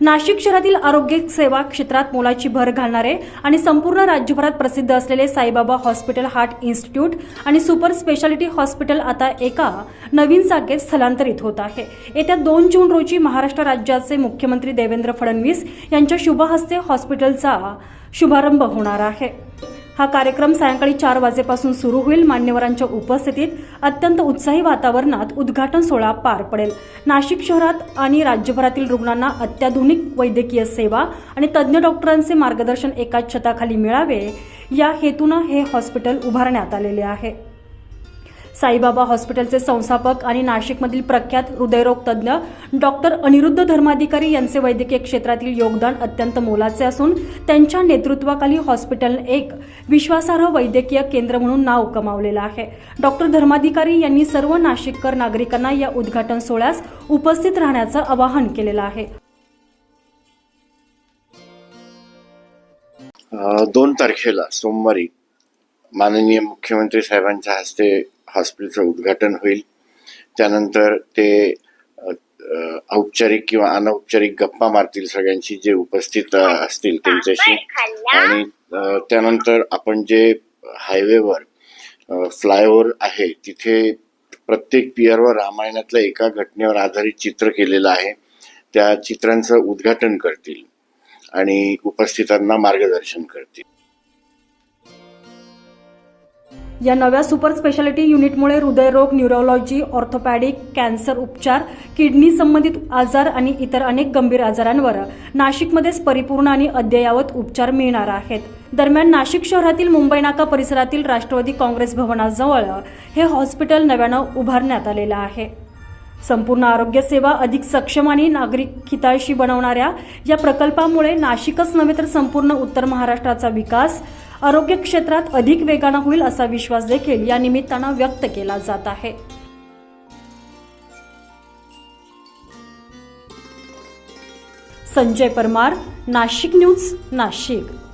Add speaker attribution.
Speaker 1: नाशिक शहरातील आरोग्य सेवा क्षेत्रात मोलाची भर घालणारे आणि संपूर्ण राज्यभरात प्रसिद्ध असलेले साईबाबा हॉस्पिटल हार्ट इन्स्टिट्यूट आणि सुपर स्पेशालिटी हॉस्पिटल आता एका नवीन जागेत स्थलांतरित होत आहे. येत्या दोन जून रोजी महाराष्ट्र राज्याचे मुख्यमंत्री देवेंद्र फडणवीस यांच्या शुभहस्ते हॉस्पिटलचा शुभारंभ होणार आहे. हा कार्यक्रम सायंकाळी चार वाजेपासून सुरू होईल. मान्यवरांच्या उपस्थितीत अत्यंत उत्साही वातावरणात उद्घाटन सोहळा पार पडेल. नाशिक शहरात आणि राज्यभरातील रुग्णांना अत्याधुनिक वैद्यकीय सेवा आणि तज्ज्ञ डॉक्टरांचे मार्गदर्शन एकाच छताखाली मिळावे या हेतूनं हे हॉस्पिटल उभारण्यात आलेले आहे. साईबाबा हॉस्पिटलचे संस्थापक आणि नाशिकमधील प्रख्यात हृदयरोग तज्ज्ञ डॉक्टर अनिरुद्ध धर्माधिकारी यांचे वैद्यकीय क्षेत्रातील योगदान अत्यंत मोलाचे असून त्यांच्या नेतृत्वाखाली हॉस्पिटल एक विश्वासार्ह वैद्यकीय केंद्र म्हणून नाव कमावलेलं आहे. डॉक्टर धर्माधिकारी यांनी सर्व नाशिककर नागरिकांना या उद्घाटन सोहळ्यास उपस्थित राहण्याचं आवाहन केलेलं आहे.
Speaker 2: दोन तारखेला सोमवारी माननीय मुख्यमंत्री साहेबांच्या हस्ते हॉस्पिटलचं उद्घाटन होईल. त्यानंतर ते औपचारिक किंवा अनौपचारिक गप्पा मारतील सगळ्यांशी जे उपस्थित असतील त्यांच्याशी. आणि त्यानंतर आपण जे हायवेवर फ्लायओव्हर आहे तिथे प्रत्येक पियरवर रामायणातल्या एका घटनेवर आधारित चित्र केलेलं आहे. त्या चित्रांचं उद्घाटन करतील आणि उपस्थितांना मार्गदर्शन करतील.
Speaker 1: या नव्या सुपर स्पेशालिटी युनिटमुळे हृदयरोग न्यूरोलॉजी ऑर्थोपॅडिक कॅन्सर उपचार किडनी संबंधित आजार आणि इतर अनेक गंभीर आजारांवर नाशिकमध्येच परिपूर्ण आणि अद्ययावत उपचार मिळणार आहेत. दरम्यान नाशिक शहरातील मुंबई नाका परिसरातील राष्ट्रवादी काँग्रेस भवनाजवळ हे हॉस्पिटल नव्यानं उभारण्यात आलेलं आहे. संपूर्ण आरोग्य सेवा अधिक सक्षम आणि नागरिक हिताळशी बनवणाऱ्या या प्रकल्पामुळे नाशिकच नव्हे तर संपूर्ण उत्तर महाराष्ट्राचा विकास आरोग्य क्षेत्रात अधिक वेगानं होईल असा विश्वास देखील या निमित्तानं व्यक्त केला जात आहे. संजय परमार नाशिक न्यूज नाशिक.